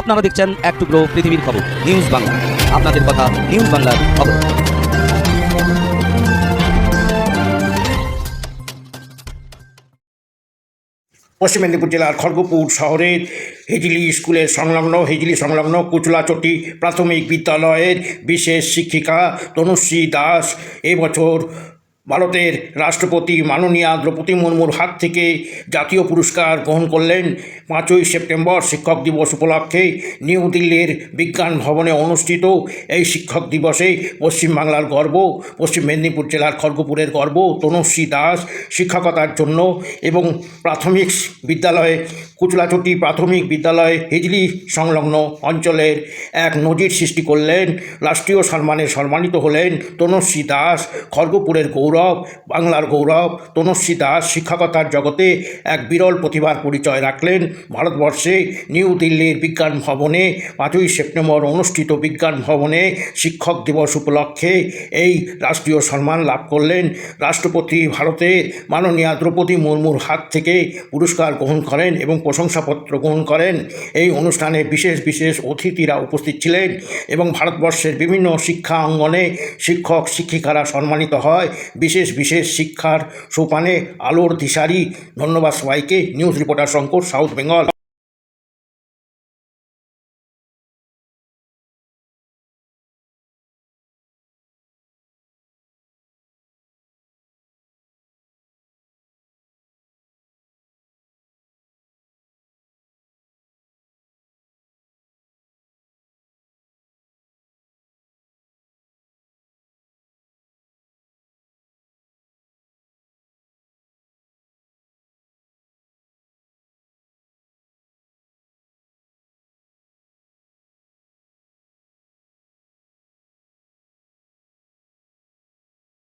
আপনারা দেখছেন এক টুকরো পৃথিবীর খবর নিউজ বাংলা আপনাদের কথা নিউজ বাংলার খবর। পশ্চিম মেদিনীপুর জেলার খড়গপুর শহরের হেজলি স্কুলের সংলগ্ন, হেজলি সংলগ্ন কুচলাচটি প্রাথমিক বিদ্যালয়ের বিশেষ শিক্ষিকা তনুশ্রী দাস এবছর ভারতের রাষ্ট্রপতি মাননীয়া দ্রৌপদী মুর্মুর হাত থেকে জাতীয় পুরস্কার গ্রহণ করলেন পাঁচই সেপ্টেম্বর শিক্ষক দিবস উপলক্ষে নিউ দিল্লির বিজ্ঞান ভবনে অনুষ্ঠিত। এই শিক্ষক দিবসে পশ্চিমবাংলার গর্ব, পশ্চিম মেদিনীপুর জেলার খড়গপুরের গর্ব, তনুশ্রী দাস শিক্ষকতার জন্য এবং প্রাথমিক বিদ্যালয়ে কুচলাচটি প্রাথমিক বিদ্যালয় হিজলি সংলগ্ন অঞ্চলের এক নজির সৃষ্টি করলেন। রাষ্ট্রীয় সম্মানে সম্মানিত হলেন তনুশ্রী দাস। খড়গপুরের গৌরব বাংলার গৌরব। তনুশ্রী দাস শিক্ষকতার জগতে এক বিরল প্রতিভার পরিচয় রাখলেন। ভারতবর্ষে নিউ দিল্লির বিজ্ঞান ভবনে পাঁচই সেপ্টেম্বর অনুষ্ঠিত বিজ্ঞান ভবনে শিক্ষক দিবস উপলক্ষে এই রাষ্ট্রীয় সম্মান লাভ করলেন। রাষ্ট্রপতি ভারতে মাননীয়া দ্রৌপদী মুর্মুর হাত থেকে পুরস্কার গ্রহণ করেন এবং প্রশংসাপত্র গ্রহণ করেন। এই অনুষ্ঠানে বিশেষ বিশেষ অতিথিরা উপস্থিত ছিলেন এবং ভারতবর্ষের বিভিন্ন শিক্ষা অঙ্গনে শিক্ষক, শিক্ষিকারা সম্মানিত হয়। বিশেষ বিশেষ শিক্ষার সোপানে আলোর দিশারি। ধন্যবাদ সবাইকে। News reporter Shankar South Bengal.